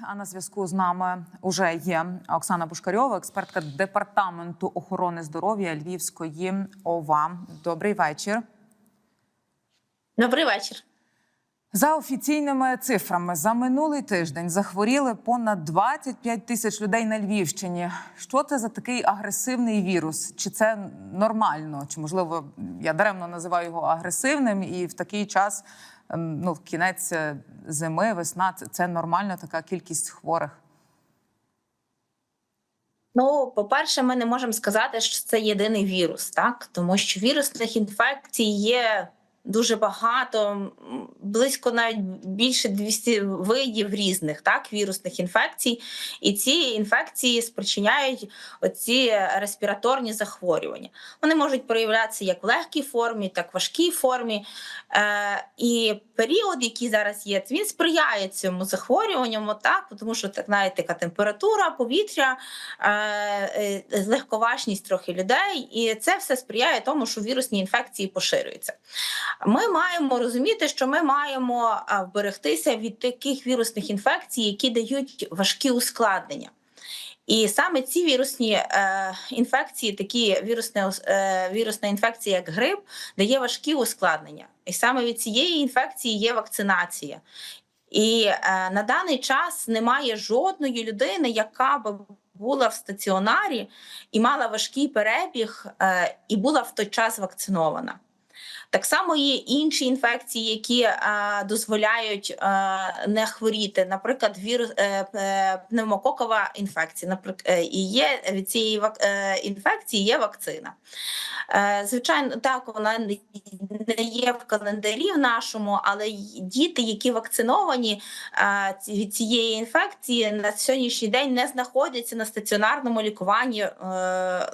А на зв'язку з нами уже є Оксана Пушкарьова, експертка департаменту охорони здоров'я Львівської ОВА. Добрий вечір. Добрий вечір. За офіційними цифрами, за минулий тиждень захворіли понад 25 тисяч людей на Львівщині. Що це за такий агресивний вірус? Чи це нормально? Чи можливо я даремно називаю його агресивним? І в такий час, ну в кінець е, зими, весна, це нормально така кількість хворих? Ну, по-перше, ми не можемо сказати, що це єдиний вірус, так тому що вірусних інфекцій є дуже багато, близько навіть більше 200 видів різних так вірусних інфекцій, і ці інфекції спричиняють оці респіраторні захворювання. Вони можуть проявлятися як в легкій формі, так і в важкій формі. Е, і період, який зараз є, він сприяє цьому захворюванню, так тому що так навіть така температура, повітря, е, е, легковажність трохи людей, і це все сприяє тому, що вірусні інфекції поширюються. Ми маємо розуміти, що ми маємо вберегтися від таких вірусних інфекцій, які дають важкі ускладнення. І саме ці вірусні е, інфекції, такі вірусне, е, вірусна інфекція, як грип, дає важкі ускладнення. І саме від цієї інфекції є вакцинація. І е, на даний час немає жодної людини, яка б була в стаціонарі і мала важкий перебіг, е, і була в той час вакцинована. Так само є інші інфекції, які е, дозволяють е, не хворіти. Наприклад, вірус е, е, пневмококова інфекція. Наприклад, і є від цієї е, інфекції є вакцина. Е, звичайно, так вона не є в календарі в нашому, але діти, які вакциновані е, від цієї інфекції, на сьогоднішній день не знаходяться на стаціонарному лікуванні. е,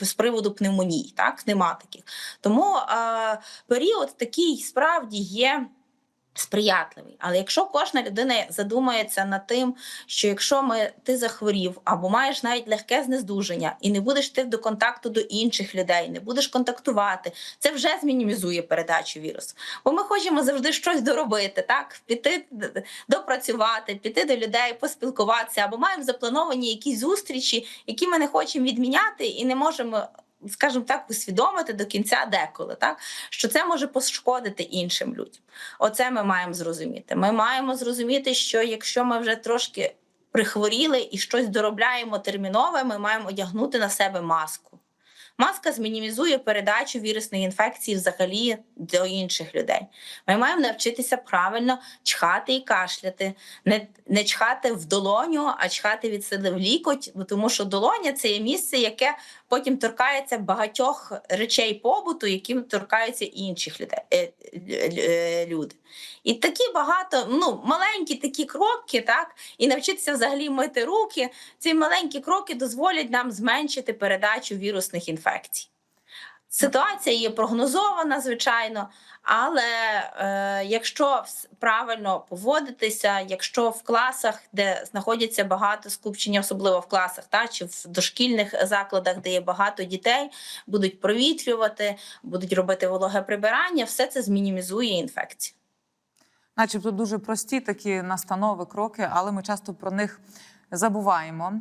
з приводу пневмоній, так нема таких. Тому е, період такий справді є сприятливий. Але якщо кожна людина задумається над тим, що якщо ми ти захворів або маєш навіть легке знездуження і не будеш йти до контакту до інших людей, не будеш контактувати, це вже змінімізує передачу вірусу. Бо ми хочемо завжди щось доробити, так піти допрацювати, піти до людей, поспілкуватися, або маємо заплановані якісь зустрічі, які ми не хочемо відміняти і не можемо. Скажімо так, усвідомити до кінця деколи, так що це може пошкодити іншим людям. Оце ми маємо зрозуміти. Ми маємо зрозуміти, що якщо ми вже трошки прихворіли і щось доробляємо термінове, ми маємо одягнути на себе маску. Маска змінімізує передачу вірусних інфекцій взагалі до інших людей. Ми маємо навчитися правильно чхати і кашляти, не, не чхати в долоню, а чхати від сили в лікоть, тому що долоня це є місце, яке потім торкається багатьох речей побуту, яким торкаються інших людей, е, лю- е, люди. І такі багато, ну маленькі такі кроки, так, і навчитися взагалі мити руки. Ці маленькі кроки дозволять нам зменшити передачу вірусних інфекцій. Ситуація є прогнозована, звичайно, але е, якщо правильно поводитися, якщо в класах, де знаходяться багато скупчення, особливо в класах, та чи в дошкільних закладах, де є багато дітей, будуть провітрювати, будуть робити вологе прибирання, все це змінімізує інфекцію. Начебто дуже прості такі настанови, кроки, але ми часто про них забуваємо.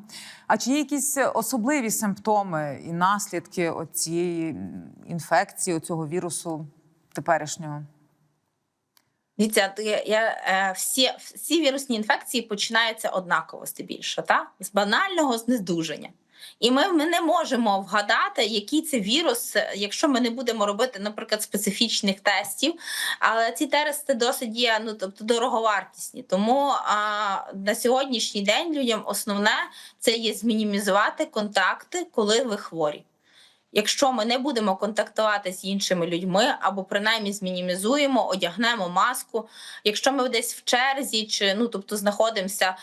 А чи є якісь особливі симптоми і наслідки цієї інфекції, цього вірусу теперішнього? Дивіться, я, е, всі, всі вірусні інфекції починаються однаково більше, та? з банального знедуження. І ми, ми не можемо вгадати, який це вірус, е, якщо ми не будемо робити, наприклад, специфічних тестів. Але ці тести досить є ну, тобто, дороговартісні. Тому а, на сьогоднішній день людям основне це є змінімізувати контакти, коли ви хворі. Якщо ми не будемо контактувати з іншими людьми, або принаймні змінімізуємо, одягнемо маску. Якщо ми десь в черзі, чи ну тобто знаходимося,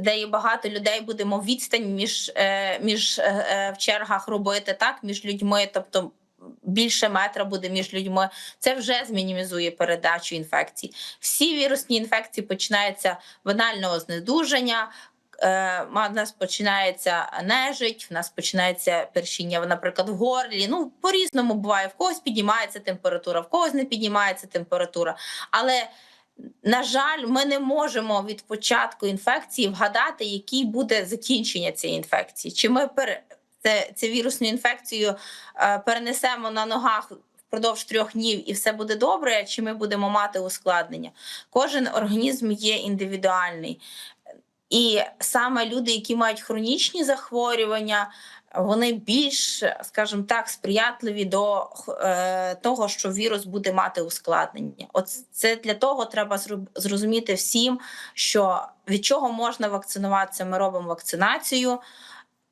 де є багато людей, будемо відстань між, е, між е, е, в чергах робити так між людьми, тобто. Більше метра буде між людьми, це вже змінімізує передачу інфекцій. Всі вірусні інфекції починаються банального знедуження, в нас починається нежить, в нас починається першіння, наприклад, в горлі. Ну, по-різному буває. В когось піднімається температура, в когось не піднімається температура. Але На жаль, ми не можемо від початку інфекції вгадати, який буде закінчення цієї інфекції. Чи ми пере... це, це вірусну інфекцію е, перенесемо на ногах впродовж трьох днів і все буде добре, чи ми будемо мати ускладнення? Кожен організм є індивідуальний. І саме люди, які мають хронічні захворювання, вони більш, скажімо так, сприятливі до е, того, що вірус буде мати ускладнення. От це для того треба зрозуміти всім, що від чого можна вакцинуватися. Ми робимо вакцинацію.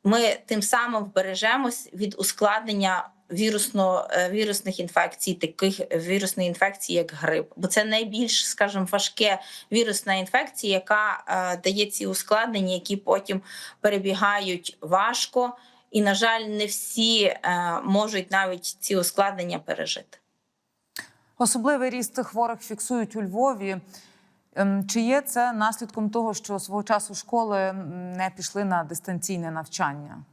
Ми тим самим вбережемось від ускладнення вірусно, е, вірусних інфекцій, таких вірусних інфекцій, як грип. Бо це найбільш, скажімо, важке вірусна інфекція, яка е, дає ці ускладнення, які потім перебігають важко. І, на жаль, не всі е, можуть навіть ці ускладнення пережити. Особливий ріст хворих фіксують у Львові. Ем, Чи є це наслідком того, що свого часу школи не пішли на дистанційне навчання?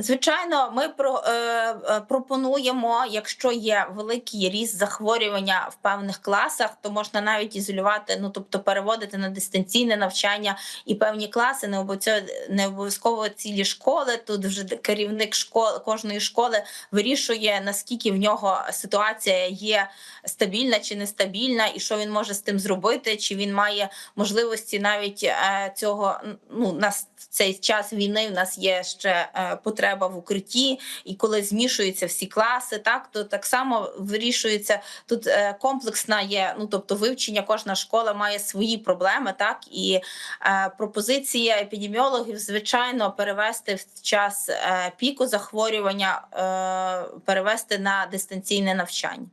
Звичайно, ми про, е, е, пропонуємо, якщо є великий ріст захворювання в певних класах, то можна навіть ізолювати, ну тобто переводити на дистанційне навчання і певні класи, не обов'язково, не обов'язково цілі школи. Тут вже керівник школи кожної школи вирішує наскільки в нього ситуація є стабільна чи нестабільна, і що він може з тим зробити, чи він має можливості навіть е, цього. Ну нас в цей час війни в нас є ще е, потреба в укритті, і коли змішуються всі класи, так то так само вирішується тут е, комплексна є. Ну тобто, вивчення кожна школа має свої проблеми, так і е, пропозиція епідеміологів, звичайно, перевести в час піку захворювання, перевести на дистанційне навчання.